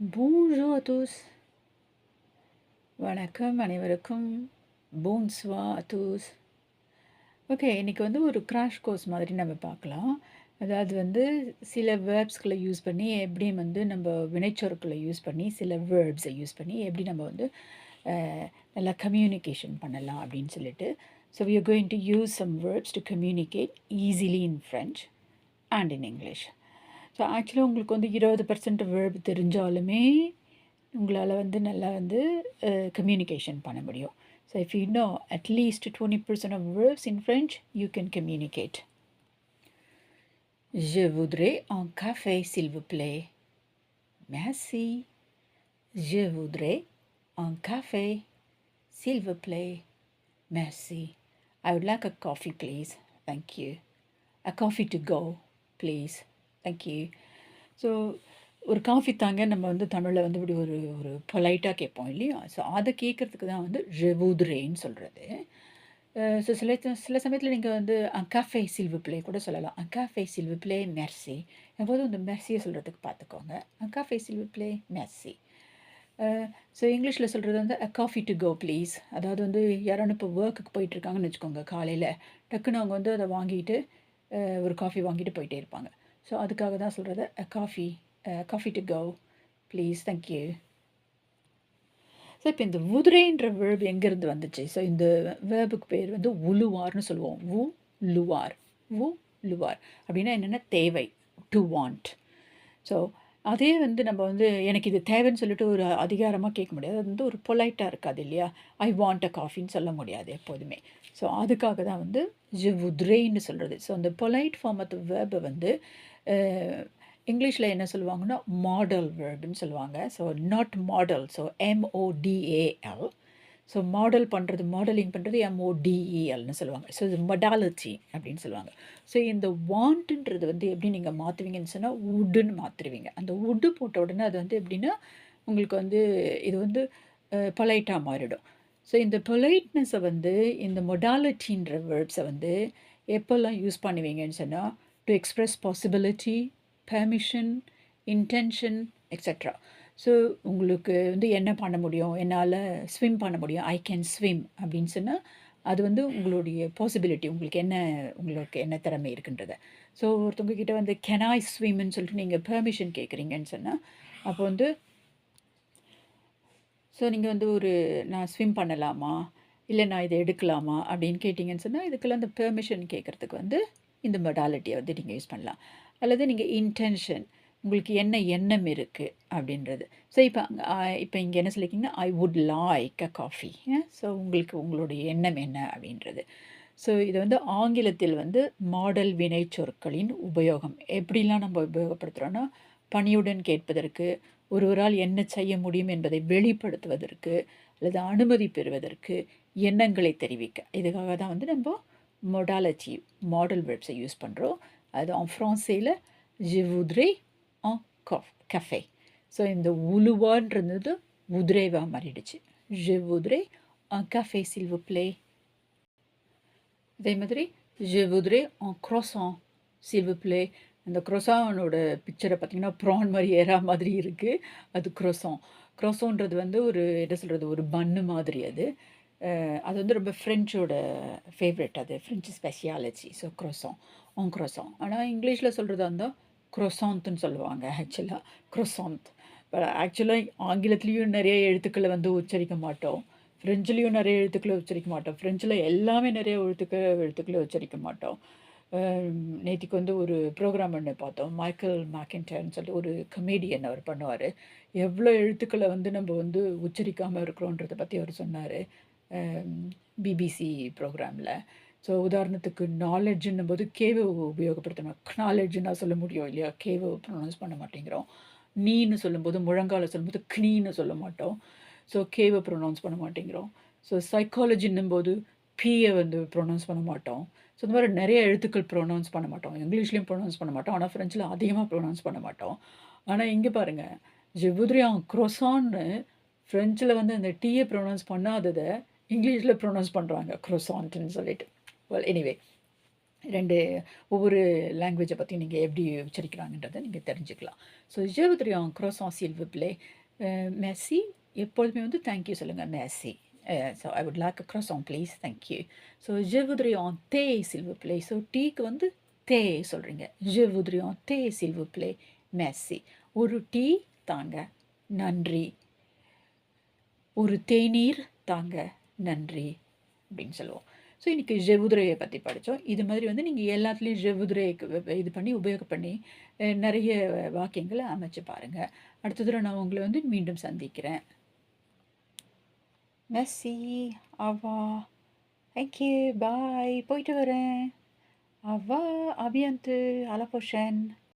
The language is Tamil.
பூஞ்சோ à வணக்கம் அனைவருக்கும். பூன்ஸ்வா அத்தூஸ் ஓகே. இன்றைக்கி வந்து ஒரு கிராஷ் கோர்ஸ் மாதிரி நம்ம பார்க்கலாம். அதாவது வந்து சில வேர்ப்ஸ்களை யூஸ் பண்ணி எப்படி வந்து நம்ம வினைச்சொற்களை யூஸ் பண்ணி, சில வேர்ப்ஸை யூஸ் பண்ணி எப்படி நம்ம வந்து நல்லா கம்யூனிகேஷன் பண்ணலாம் அப்படின்னு சொல்லிட்டு. So we are going to use some verbs to communicate easily in French and in English. So ஆக்சுவலாக உங்களுக்கு வந்து இருபது பர்சன்ட் வேர்பு தெரிஞ்சாலுமே, உங்களால் வந்து நல்லா வந்து கம்யூனிகேஷன் பண்ண முடியும். So if you know at least twenty percent of verbs in French, you can communicate. Je voudrais un café s'il vous plaît. Merci. Je voudrais un café s'il vous plaît. Merci. I would like a coffee please. Thank you. A coffee to go please. Thank you so ஒரு காஃபி தாங்க நம்ம வந்து தமிழில் வந்து இப்படி ஒரு ஒரு பொலைட்டாக கேட்போம் இல்லையா? ஸோ அதை கேட்கறதுக்கு தான் வந்து je சொல்கிறது ஸோ சில சில சமயத்தில் நீங்கள் வந்து un சில்வு பிளே கூட சொல்லலாம். un சில்வு பிளே மெர்சி எப்போதும் இந்த மெர்சியை சொல்கிறதுக்கு பார்த்துக்கோங்க. un சில்வு பிளே மெர்சி ஸோ இங்கிலீஷில் சொல்கிறது வந்து a coffee to go please அதாவது வந்து யாரான இப்போ ஒர்க்குக்கு போயிட்டுருக்காங்கன்னு வச்சுக்கோங்க காலையில் டக்குன்னு அவங்க வந்து அதை வாங்கிட்டு, ஒரு காஃபி வாங்கிட்டு போயிட்டே இருப்பாங்க. ஸோ அதுக்காக தான் சொல்கிறது coffee coffee to go please thank you so இப்போ இந்த உதிரைன்ற வேர்ப் எங்கேருந்து வந்துச்சு? ஸோ இந்த வேர்புக்கு பேர் வந்து உலுவார்ன்னு சொல்லுவோம். உ லுவார். உ லுவார். அப்படின்னா என்னென்னா தேவை. To want. ஸோ அதே வந்து நம்ம வந்து எனக்கு இது தேவைன்னு சொல்லிட்டு ஒரு அதிகாரமாக கேட்க முடியாது. அது வந்து ஒரு பொலைட்டாக இருக்காது இல்லையா? ஐ வாண்ட் அ காஃபின்னு சொல்ல முடியாது எப்போதுமே. ஸோ அதுக்காக தான் வந்து je உதிரைன்னு சொல்கிறது ஸோ அந்த பொலைட் ஃபார்ம் ஆஃப் வேர்பை வந்து இங்கிலீஷில் என்ன சொல்லுவாங்கன்னா, மாடல் வேர்டுன்னு சொல்லுவாங்க. So not modal. So M O D A L so model பண்ணுறது மாடலிங் பண்ணுறது எம்ஓடிஇஎல்னு சொல்லுவாங்க. ஸோ இது மடாலஜி அப்படின்னு சொல்லுவாங்க. ஸோ இந்த வாண்ட்டுன்றது வந்து எப்படி நீங்கள் மாற்றுவீங்கன்னு சொன்னால் வுட்டுன்னு மாற்றுவீங்க அந்த வுட்டு போட்ட உடனே அது வந்து எப்படின்னா, உங்களுக்கு வந்து இது வந்து பொலைட்டாக மாறிடும். ஸோ இந்த பொலைட்னஸை வந்து இந்த மொடாலிட்டின்ற வேர்ட்ஸை வந்து எப்போல்லாம் யூஸ் பண்ணுவீங்கன்னு சொன்னால் to express possibility, permission, intention etcetera. So உங்களுக்கு வந்து என்ன பண்ண முடியும்? என்னால் ஸ்விம் பண்ண முடியும். ஐ கேன் ஸ்விம் அப்படின்னு சொன்னால் அது வந்து உங்களுடைய பாசிபிலிட்டி. உங்களுக்கு என்ன உங்களுக்கு என்ன திறமை இருக்குன்றத. ஸோ ஒருத்தவங்க கிட்ட வந்து கேன் ஐ ஸ்விம்னு சொல்லிட்டு நீங்கள் பெர்மிஷன் கேட்குறீங்கன்னு சொன்னால் அப்போ வந்து ஸோ நீங்கள் வந்து ஒரு நான் ஸ்விம் பண்ணலாமா? இல்லை நான் இதை எடுக்கலாமா? அப்படின்னு கேட்டிங்கன்னு சொன்னால் இதுக்கெல்லாம் அந்த பெர்மிஷன் கேட்கறதுக்கு வந்து இந்த மெடாலிட்டியை வந்து நீங்கள் யூஸ் பண்ணலாம். அல்லது நீங்கள் இன்டென்ஷன் உங்களுக்கு என்ன எண்ணம் இருக்குது அப்படின்றது. ஸோ இப்போ இப்போ இங்கே என்ன சொல்லிக்கிங்கன்னா I would like a coffee. So உங்களுக்கு உங்களுடைய எண்ணம் என்ன? அப்படின்றது. ஸோ இது வந்து ஆங்கிலத்தில் வந்து மாடல் வினைச்சொற்களின் உபயோகம். எப்படிலாம் நம்ம உபயோகப்படுத்துகிறோன்னா பணியுடன் கேட்பதற்கு, ஒருவரால் என்ன செய்ய முடியும் என்பதை வெளிப்படுத்துவதற்கு, அல்லது அனுமதி பெறுவதற்கு, எண்ணங்களை தெரிவிக்க. இதுக்காக தான் வந்து நம்ம மொடாலஜி மாடல் வேர்ப்ஸை யூஸ் பண்ணுறோம் அது ஆன் ஃப்ரான்ஸேயில் ஜிவுத்ரே ஆன் கஃப் கஃபே ஸோ இந்த உலுவான்றது உதிரேவாக மாறிடுச்சு ஜிவுத்ரே ஆன் கஃபே சில்வு பிளே அதே மாதிரி ஜிவுத்ரே ஆன் க்ரோசான் சில்வு பிளே அந்த க்ரொசானோட பிக்சரை பார்த்திங்கன்னா ப்ரான் மாதிரி ஏறா மாதிரி இருக்குது அது க்ரொசான் க்ரொசோன்றது வந்து ஒரு என்ன சொல்கிறது ஒரு பன்னு மாதிரி அது அது வந்து ரொம்ப ஃப்ரெஞ்சோட ஃபேவரெட் அது. ஃப்ரெஞ்சு ஸ்பெஷியாலஜி ஸோ croissant. un croissant. ஆனால் இங்கிலீஷில் சொல்கிறதா இருந்தால் croissantன்னு சொல்லுவாங்க ஆக்சுவலாக croissant. இப்போ ஆக்சுவலாக ஆங்கிலத்துலேயும் நிறைய எழுத்துக்களை வந்து உச்சரிக்க மாட்டோம். ஃப்ரெஞ்சுலேயும் நிறைய எழுத்துக்களை உச்சரிக்க மாட்டோம். ஃப்ரெஞ்சில் எல்லாமே நிறைய எழுத்துக்க எழுத்துக்களை உச்சரிக்க மாட்டோம். நேற்றுக்கு வந்து ஒரு ப்ரோக்ராம் ஒன்று பார்த்தோம். மைக்கேல் மேக்கின்டர்னு சொல்லிட்டு ஒரு கமேடியன் அவர் பண்ணுவார் எவ்வளோ எழுத்துக்களை வந்து நம்ம வந்து உச்சரிக்காமல் இருக்கிறோன்றதை பற்றி அவர் சொன்னார் பிபிசி ப்ரோக்ராமில் ஸோ உதாரணத்துக்கு நாலெட்ஜ்ன்னும்போது கேவ உபயோகப்படுத்தணும். நாலெட்ஜுன்னா சொல்ல முடியும் இல்லையா? கேவ ப்ரொனவுன்ஸ் பண்ண மாட்டேங்கிறோம். நீன்னு சொல்லும்போது முழங்கால சொல்லும்போது க்னீன்னு சொல்ல மாட்டோம். ஸோ கேவ ப்ரொனவுன்ஸ் பண்ண மாட்டேங்கிறோம். ஸோ சைக்காலஜின்னும் போது பியை வந்து ப்ரொனவுன்ஸ் பண்ண மாட்டோம். ஸோ இந்த மாதிரி நிறைய எழுத்துக்கள் ப்ரொனவுன்ஸ் பண்ண மாட்டோம். இங்கிலீஷ்லேயும் ப்ரொனவுன்ஸ் பண்ண மாட்டோம். ஆனால் ஃப்ரெஞ்சில் அதிகமாக ப்ரொனவுன்ஸ் பண்ண மாட்டோம். ஆனால் இங்கே பாருங்கள் je voudrais ஃப்ரெஞ்சில் வந்து அந்த டீயை ப்ரொனவுன்ஸ் பண்ணாததை இங்கிலீஷில் ப்ரொனவுன்ஸ் பண்ணுறாங்க க்ரோசான்ட்னு சொல்லிட்டு. Well anyway. ரெண்டு ஒவ்வொரு லாங்குவேஜை பற்றி நீங்கள் எப்படி உச்சரிக்கிறாங்கன்றதை நீங்கள் தெரிஞ்சுக்கலாம். ஸோ je தெரியும் un croissant மெஸ்ஸி எப்பொழுதுமே வந்து தேங்க்யூ சொல்லுங்கள் Messi so I would like a croissant please thank you so je தே சில்வு பிளே ஸோ டீக்கு வந்து தே சொல்கிறீங்க je தே சில்வு பிளே மெஸ்ஸி ஒரு டீ தாங்க. நன்றி. ஒரு தேநீர் தாங்க. நன்றி அப்படின்னு சொல்லுவோம். ஸோ இன்றைக்கி ஜெவுதுரையை பற்றி படித்தோம் இது மாதிரி வந்து நீங்கள் எல்லாத்துலேயும் ஜெவுதுரைக்கு இது பண்ணி உபயோகம் பண்ணி நிறைய வாக்கியங்களை அமைச்சு பாருங்கள் அடுத்த தடவை நான் உங்களை வந்து மீண்டும் சந்திக்கிறேன். மெஸ்ஸி அவா தேங்க்யூ பாய் போயிட்டு வரேன். அவா அபியந்து அலபோஷன்